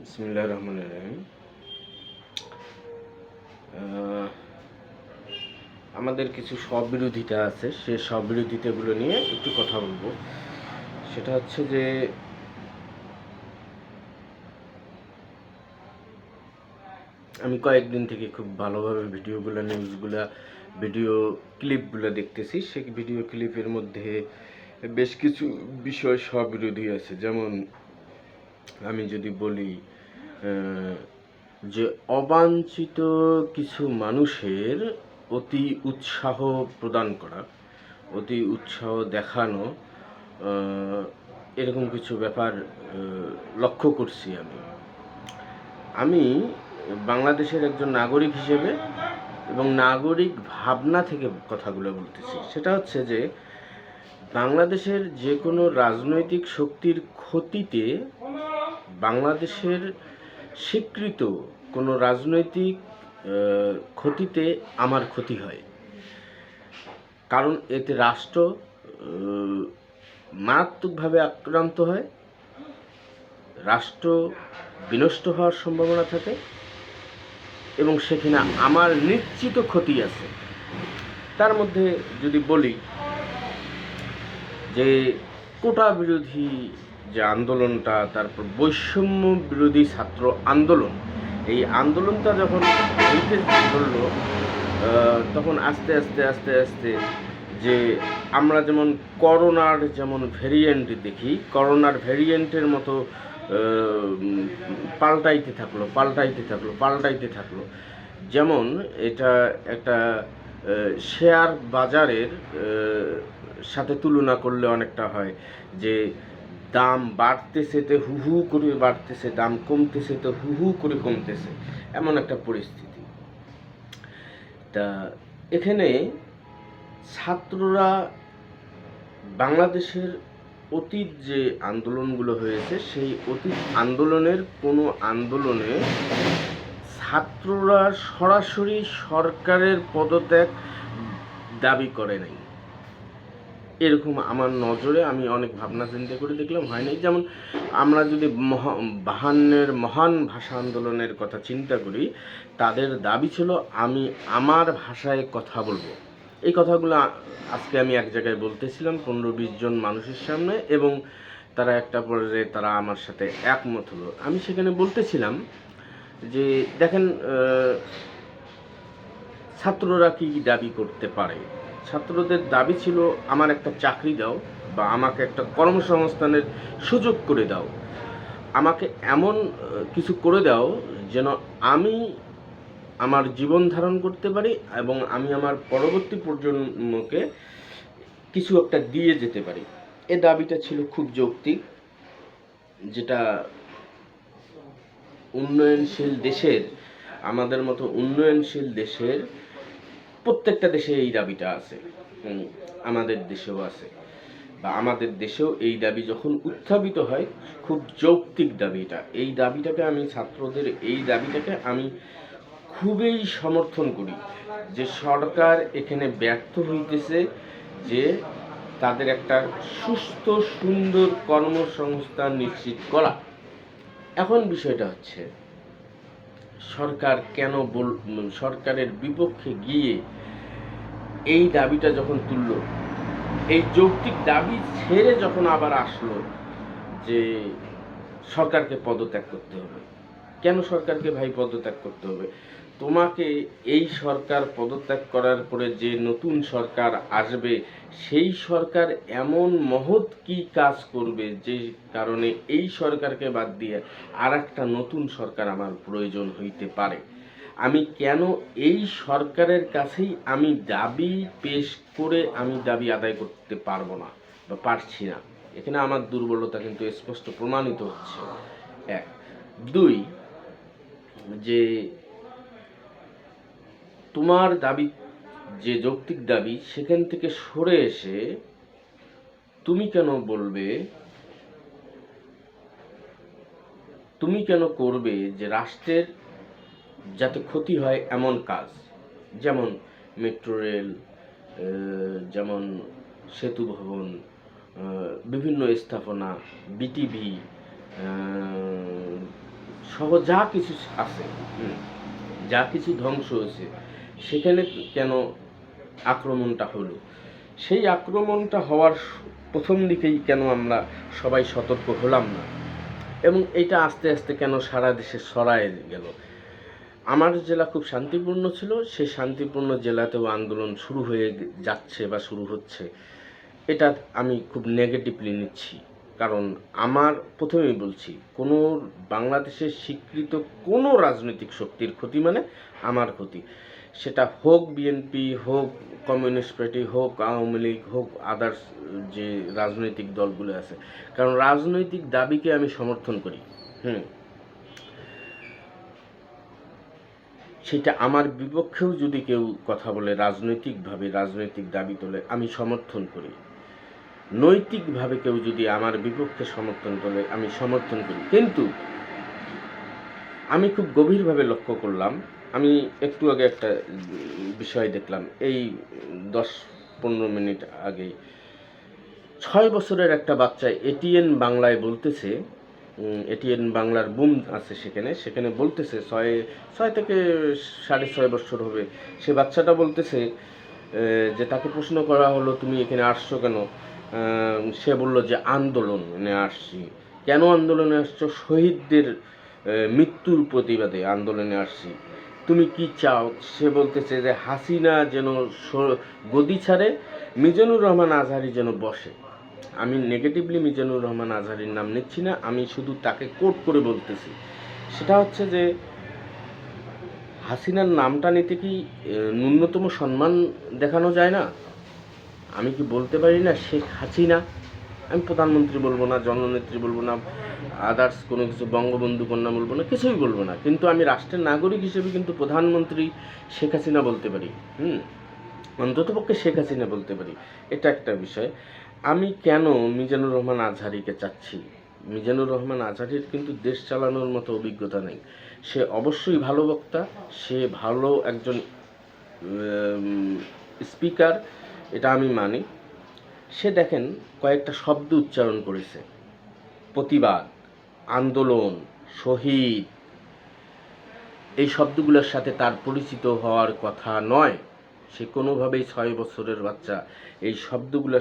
বিসমিল্লাহ রহমান রহিম। আমাদের কিছু স্ববিরোধিতা আছে, সে স্ববিরোধিতাগুলো নিয়ে একটু কথা বলব। সেটা হচ্ছে যে, আমি কয়েকদিন থেকে খুব ভালোভাবে ভিডিওগুলো নিউজগুলো ভিডিও ক্লিপগুলো দেখতেছি। সেই ভিডিও ক্লিপের মধ্যে বেশ কিছু বিষয় স্ববিরোধী আছে। যেমন আমি যদি বলি যে অবাঞ্ছিত কিছু মানুষের অতি উৎসাহ প্রদান করা, অতি উৎসাহ দেখানো এরকম কিছু ব্যাপার লক্ষ্য করছি আমি। আমি বাংলাদেশের একজন নাগরিক হিসেবে এবং নাগরিক ভাবনা থেকে কথাগুলো বলতেছি। সেটা হচ্ছে যে বাংলাদেশের যে কোনো রাজনৈতিক শক্তির ক্ষতিতে বাংলাদেশের স্বীকৃত কোনো রাজনৈতিক ক্ষতিতে আমার ক্ষতি হয়। কারণ এতে রাষ্ট্র মারাত্মকভাবে আক্রান্ত হয়, রাষ্ট্র বিনষ্ট হওয়ার সম্ভাবনা থাকে এবং সেখানে আমার নিশ্চিত ক্ষতি আছে। তার মধ্যে যদি বলি যে কোটা বিরোধী যে আন্দোলনটা তারপর বৈষম্য বিরোধী ছাত্র আন্দোলন, এই আন্দোলনটা যখন ধরলো তখন আস্তে আস্তে আস্তে আস্তে যে আমরা যেমন করোনার যেমন ভেরিয়েন্ট দেখি, করোনার ভেরিয়েন্টের মতো পাল্টাইতে থাকল পাল্টাইতে থাকল পাল্টাইতে থাকল। যেমন এটা একটা শেয়ার বাজারের সাথে তুলনা করলে অনেকটা হয় যে দাম বাড়তেছে তো হু হু করে বাড়তেছে, দাম কমতেছে তো হু হু করে কমতেছে, এমন একটা পরিস্থিতি। তা এখানে ছাত্ররা বাংলাদেশের অতীত যে আন্দোলনগুলো হয়েছে, সেই অতীত আন্দোলনের কোনো আন্দোলনে ছাত্ররা সরাসরি সরকারের পদত্যাগ দাবি করে নাই। এরকম আমার নজরে আমি অনেক ভাবনা চিন্তা করে দেখলাম, হয় নাই। যেমন আমরা যদি মহা, বাহান্নের মহান ভাষা আন্দোলনের কথা চিন্তা করি, তাদের দাবি ছিল আমি আমার ভাষায় কথা বলব। এই কথাগুলো আজকে আমি এক জায়গায় বলতেছিলাম পনেরো বিশ জন মানুষের সামনে এবং তারা একটা পর্যায়ে তারা আমার সাথে একমত হলো। আমি সেখানে বলতেছিলাম যে, দেখেন ছাত্ররা কি দাবি করতে পারে? ছাত্রদের দাবি ছিল, আমার একটা চাকরি দাও বা আমাকে একটা কর্মসংস্থানের সুযোগ করে দাও। আমাকে এমন কিছু করে দাও যেন আমি আমার জীবন ধারণ করতে পারি এবং আমি আমার পরবর্তী প্রজন্মকে কিছু একটা দিয়ে যেতে পারি। এ দাবিটা ছিল খুব যৌক্তিক, যেটা উন্নয়নশীল দেশের, আমাদের মতো উন্নয়নশীল দেশের প্রত্যেকটা দেশে এই দাবিটা আছে আমাদের দেশেও আছে। বা আমাদের দেশেও এই দাবি যখন উত্থাপিত হয়, খুব যৌক্তিক দাবি এটা। এই দাবিটাকে আমি ছাত্রদের, এই দাবিটাকে আমি খুবই সমর্থন করি যে সরকার এখানে ব্যর্থ হইতেছে যে তাদের একটা সুস্থ, সুন্দর কর্মসংস্থান নিশ্চিত করা। এখন বিষয়টা হচ্ছে সরকার কেন বল সরকারের বিপক্ষে গিয়ে এই দাবিটা যখন তুলল, এই যৌক্তিক দাবি ছেড়ে যখন আবার আসলো যে সরকারকে পদত্যাগ করতে হবে, কেন সরকারকে ভাই পদত্যাগ করতে হবে? তোমাকে এই সরকার পদত্যাগ করার পরে যে নতুন সরকার আসবে, সেই সরকার এমন মহৎ কি কাজ করবে যে কারণে এই সরকারকে বাদ দিয়ে আর একটা নতুন সরকার আমার প্রয়োজন হইতে পারে? আমি কেন এই সরকারের কাছেই আমি দাবি পেশ করে আমি দাবি আদায় করতে পারব না বা পারছি না? এখানে আমার দুর্বলতা কিন্তু স্পষ্ট প্রমাণিত হচ্ছে। এক। দুই, যে তোমার দাবি, যে যৌক্তিক দাবি সেখান থেকে সরে এসে তুমি কেন বলবে, তুমি কেন করবে যে রাষ্ট্রের যাতে ক্ষতি হয় এমন কাজ? যেমন মেট্রো রেল যেমন সেতু ভবন বিভিন্ন স্থাপনা বিটিভি সহ যা কিছু আছে যা কিছু ধ্বংস হয়েছে সেখানে কেন আক্রমণটা হলো? সেই আক্রমণটা হওয়ার প্রথম দিকেই কেন আমরা সবাই সতর্ক হলাম না? এবং এটা আস্তে আস্তে কেন সারা দেশে ছড়ায় গেল? আমার জেলা খুব শান্তিপূর্ণ ছিল, সেই শান্তিপূর্ণ জেলাতেও আন্দোলন শুরু হয়ে যাচ্ছে বা শুরু হচ্ছে। এটা আমি খুব নেগেটিভলি নিচ্ছি। কারণ আমার প্রথমেই বলছি, কোনো বাংলাদেশের স্বীকৃত কোনো রাজনৈতিক শক্তির ক্ষতি মানে আমার ক্ষতি। সেটা হোক বিএনপি হোক কমিউনিস্ট পার্টি হোক আওয়ামী লীগ, হোক আদার্স যে রাজনৈতিক দলগুলো আছে। কারণ রাজনৈতিক দাবিকে আমি সমর্থন করি। হুম। সেটা আমার বিপক্ষেও যদি কেউ কথা বলে রাজনৈতিকভাবে, রাজনৈতিক দাবি তোলে, আমি সমর্থন করি। নৈতিকভাবে কেউ যদি আমার বিপক্ষে সমর্থন করে আমি সমর্থন করি। কিন্তু আমি খুব গভীরভাবে লক্ষ্য করলাম আমি একটু আগে একটা বিষয় দেখলাম। এই দশ পনেরো মিনিট আগেই ছয় বছরের একটা বাচ্চা এটিএন বাংলায় বলতেছে এটিএন বাংলার বুম আছে সেখানে সেখানে বলতেছে ছয় ছয় থেকে সাড়ে ছয় বছর হবে। সে বাচ্চাটা বলতেছে যে তাকে প্রশ্ন করা হলো, তুমি এখানে আসছো কেন? সে বলল যে, আন্দোলনে আসছি। কেন আন্দোলনে আসছো? শহীদদের মৃত্যুর প্রতিবাদে আন্দোলনে আসছি। তুমি কি চাও? সে বলতেছে যে হাসিনা যেন গদি ছাড়ে, মিজানুর রহমান আজহারি যেন বসে। আমি নেগেটিভলি মিজানুর রহমান আজহারির নাম নিচ্ছি না, আমি শুধু তাকে কোট করে বলতেছি। সেটা হচ্ছে যে, হাসিনার নামটা নিতে কি ন্যূনতম সম্মান দেখানো যায় না? আমি কি বলতে পারি না শেখ হাসিনা? আমি প্রধানমন্ত্রী বলব না, জননেত্রী বলব না আদার্স কোনো কিছু বঙ্গবন্ধু কন্যা বলব না, কিছুই বলব না। কিন্তু আমি রাষ্ট্রের নাগরিক হিসেবে কিন্তু প্রধানমন্ত্রী শেখ হাসিনা বলতে পারি। হুম? অন্ততপক্ষে শেখ হাসিনা বলতে পারি। এটা একটা বিষয়। আমি কেন মিজানুর রহমান আজহারিকে চাচ্ছি? মিজানুর রহমান আজহারির কিন্তু দেশ চালানোর মতো অভিজ্ঞতা নেই। সে অবশ্যই ভালো বক্তা, সে ভালো একজন স্পিকার, এটা আমি মানি। সে দেখেন কয়েকটা শব্দ উচ্চারণ করেছে। প্রতিবাদ, আন্দোলন, শহীদ। এই শব্দগুলোর সাথে তার পরিচিত হওয়ার কথা নয়। সে কোনোভাবেই ছয় বছরের বাচ্চা। এই শব্দগুলোর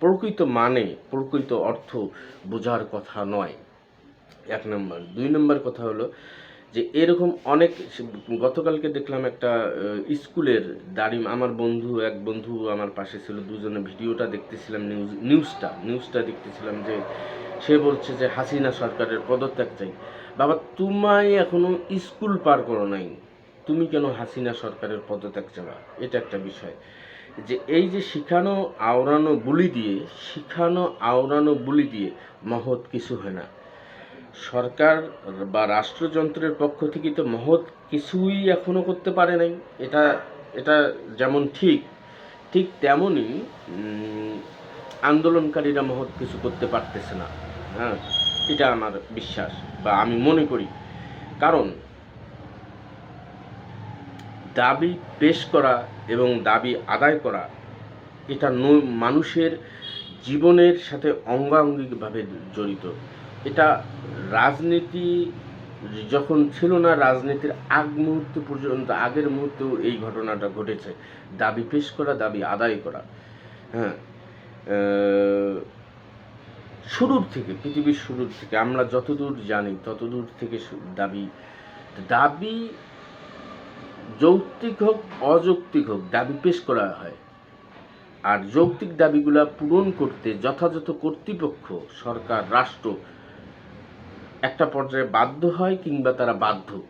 প্রকৃত মানে প্রকৃত অর্থ বোঝার কথা নয়। এক নম্বর। দুই নম্বর কথা হলো যে এরকম অনেক গতকালকে দেখলাম একটা স্কুলের দাড়ি, আমার বন্ধু, এক বন্ধু আমার পাশে ছিল, দুজনে ভিডিওটা দেখতেছিলাম নিউজ, নিউজটা নিউজটা দেখতেছিলাম যে সে বলছে যে, হাসিনা সরকারের পদত্যাগ চাই। বাবা, তোমায় এখনও স্কুল পার করো নাই। তুমি কেন হাসিনা সরকারের পদত্যাগ চাওয়া এটা একটা বিষয়। যে এই যে শিখানো, আওড়ানো, বুলি দিয়ে, শিখানো, আওড়ানো, বুলি দিয়ে মহৎ কিছু হয় না। সরকার বা রাষ্ট্রযন্ত্রের পক্ষ থেকে তো মহৎ কিছুই এখনও করতে পারে নাই। এটা এটা যেমন ঠিক ঠিক তেমনই আন্দোলনকারীরা মহৎ কিছু করতে পারতেছে না। হ্যাঁ এটা আমার বিশ্বাস বা আমি মনে করি। কারণ, দাবি পেশ করা এবং দাবি আদায় করা, এটা মানুষের জীবনের সাথে অঙ্গাঙ্গিকভাবে জড়িত। এটা রাজনীতি যখন ছিল না, রাজনীতির আগ মুহূর্ত পর্যন্ত, আগের মুহূর্তেও এই ঘটনাটা ঘটেছে। দাবি পেশ করা, দাবি আদায় করা। হ্যাঁ শুরুর থেকে, পৃথিবীর শুরুর থেকে, আমরা যতদূর জানি, ততদূর থেকে দাবি দাবি যৌক্তিক হোক, অযৌক্তিক হোক, দাবি পেশ করা হয়। আর যৌক্তিক দাবিগুলা পূরণ করতে যথাযথ কর্তৃপক্ষ, সরকার, রাষ্ট্র একটা পর্যায়ে বাধ্য হয় কিংবা তারা বাধ্য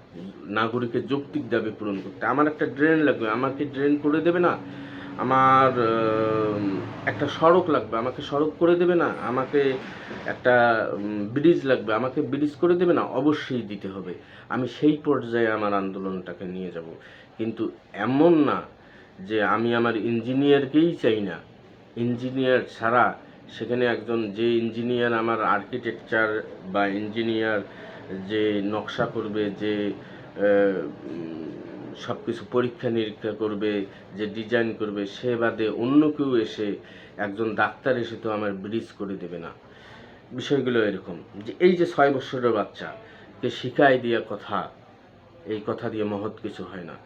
নাগরিকের যৌক্তিক দাবি পূরণ করতে। আমার একটা ড্রেন লাগবে, আমাকে ড্রেন করে দেবে না? আমার একটা সড়ক লাগবে, আমাকে সড়ক করে দেবে না? আমাকে একটা ব্রিজ লাগবে, আমাকে ব্রিজ করে দেবে না? অবশ্যই দিতে হবে। আমি সেই পর্যায়ে আমার আন্দোলনটাকে নিয়ে যাব। কিন্তু এমন না যে আমি আমার ইঞ্জিনিয়ারকেই চাই না। ইঞ্জিনিয়ার ছাড়া সেখানে একজন যে ইঞ্জিনিয়ার আমার আর্কিটেকচার বা ইঞ্জিনিয়ার যে নকশা করবে, যে সব কিছু পরীক্ষা নিরীক্ষা করবে, যে ডিজাইন করবে, সে বাদে অন্য কেউ এসে একজন ডাক্তার এসে তো আমার ব্রিজ করে দেবে না। বিষয়গুলো এরকম। যে এই যে ছয় বছরের বাচ্চাকে শিখাই দিয়া কথা, এই কথা দিয়ে মহৎ কিছু হয় না।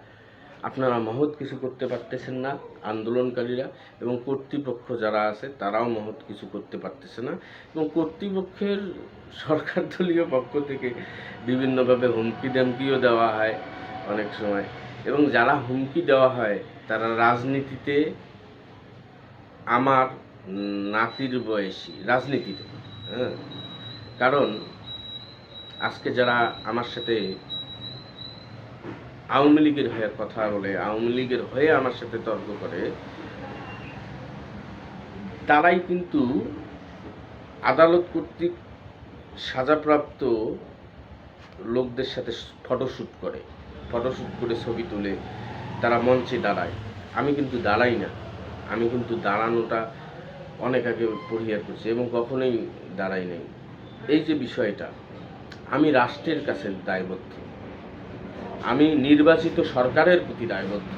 আপনারা মহৎ কিছু করতে পারতেছেন না, আন্দোলনকারীরা এবং কর্তৃপক্ষ যারা আছে তারাও মহৎ কিছু করতে পারতেছে না এবং কর্তৃপক্ষের সরকার দলীয় পক্ষ থেকে বিভিন্নভাবে হুমকি দামকিও দেওয়া হয় অনেক সময়। এবং যারা হুমকি দেওয়া হয়, তারা রাজনীতিতে আমার নাতির বয়সী, রাজনীতিতে হ্যাঁ। কারণ আজকে যারা আমার সাথে আওয়ামী লীগের হয়ে কথা বলে, আওয়ামী লীগের হয়ে আমার সাথে তর্ক করে, তারাই কিন্তু আদালত কর্তৃক সাজাপ্রাপ্ত লোকদের সাথে ফটোশ্যুট করে। ফটোশ্যুট করে ছবি তুলে তারা মঞ্চে দাঁড়ায়। আমি কিন্তু দাঁড়াই না। আমি কিন্তু দাঁড়ানোটা অনেক আগে পরিহার করছি এবং কখনোই দাঁড়াই নাই। এই যে বিষয়টা, আমি রাষ্ট্রের কাছে দায়বদ্ধ। আমি নির্বাচিত সরকারের প্রতি দায়বদ্ধ,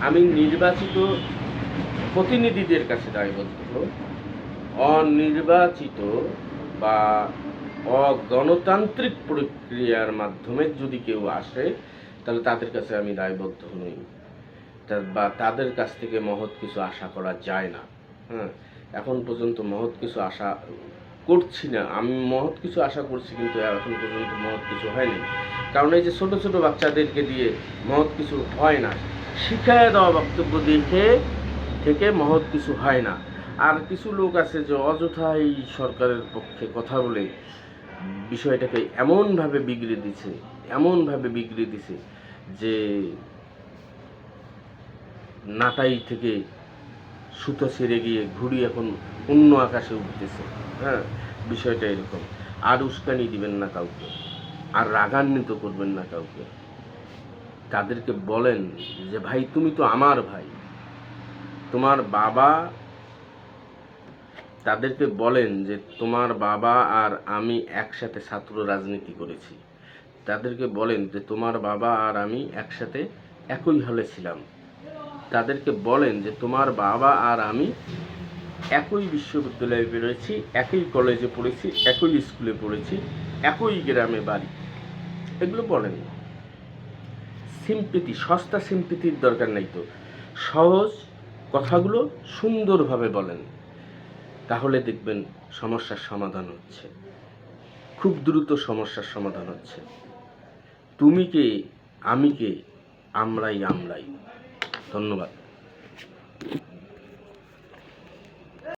আমি নির্বাচিত প্রতিনিধিদের কাছে দায়বদ্ধ, অনির্বাচিত বা অগণতান্ত্রিক প্রক্রিয়ার মাধ্যমে যদি কেউ আসে, তাহলে তাদের কাছে আমি দায়বদ্ধ নই। বা তাদের কাছ থেকে মহৎ কিছু আশা করা যায় না। হ্যাঁ এখন পর্যন্ত মহৎ কিছু আশা করছি না। আমি মহৎ কিছু আশা করছি কিন্তু এখন পর্যন্ত মহৎ কিছু হয়নি। কারণ এই যে ছোট ছোট বাচ্চাদেরকে দিয়ে মহৎ কিছু হয় না, শিখায় দেওয়া বক্তব্য দেখে, থেকে মহৎ কিছু হয় না। আর কিছু লোক আছে যে অযথা এই সরকারের পক্ষে কথা বলে বিষয়টাকে এমনভাবে বিগড়ে দিছে, এমনভাবে বিগড়ে দিছে যে নাটাই থেকে সুতো ছেড়ে গিয়ে ঘুড়ি এখন অন্য আকাশে উঠতেছে। হ্যাঁ? বিষয়টা এরকম। আর উস্কানি দিবেন না কাউকে, আর রাগান্বিত করবেন না কাউকে। তাদেরকে বলেন যে, ভাই, তুমি তো আমার ভাই। তোমার বাবা তাদেরকে বলেন যে, তোমার বাবা আর আমি একসাথে ছাত্র রাজনীতি করেছি। তাদেরকে বলেন যে, তোমার বাবা আর আমি একসাথে একই হলে ছিলাম। তাদেরকে বলেন যে, তোমার বাবা আর আমি একই বিশ্ববিদ্যালয়ে বেরোয়েছি, একই কলেজে পড়েছি, একই স্কুলে পড়েছি, একই গ্রামে বাড়ি। এগুলো বলেন সিম্পিতি সস্তা সিম্পিতির দরকার নাই তো। সহজ কথাগুলো সুন্দরভাবে বলেন। তাহলে দেখবেন সমস্যার সমাধান হচ্ছে। খুব দ্রুত সমস্যার সমাধান হচ্ছে। তুমি কে, আমি কে, আমরাই আমরাই। ধন্যবাদ।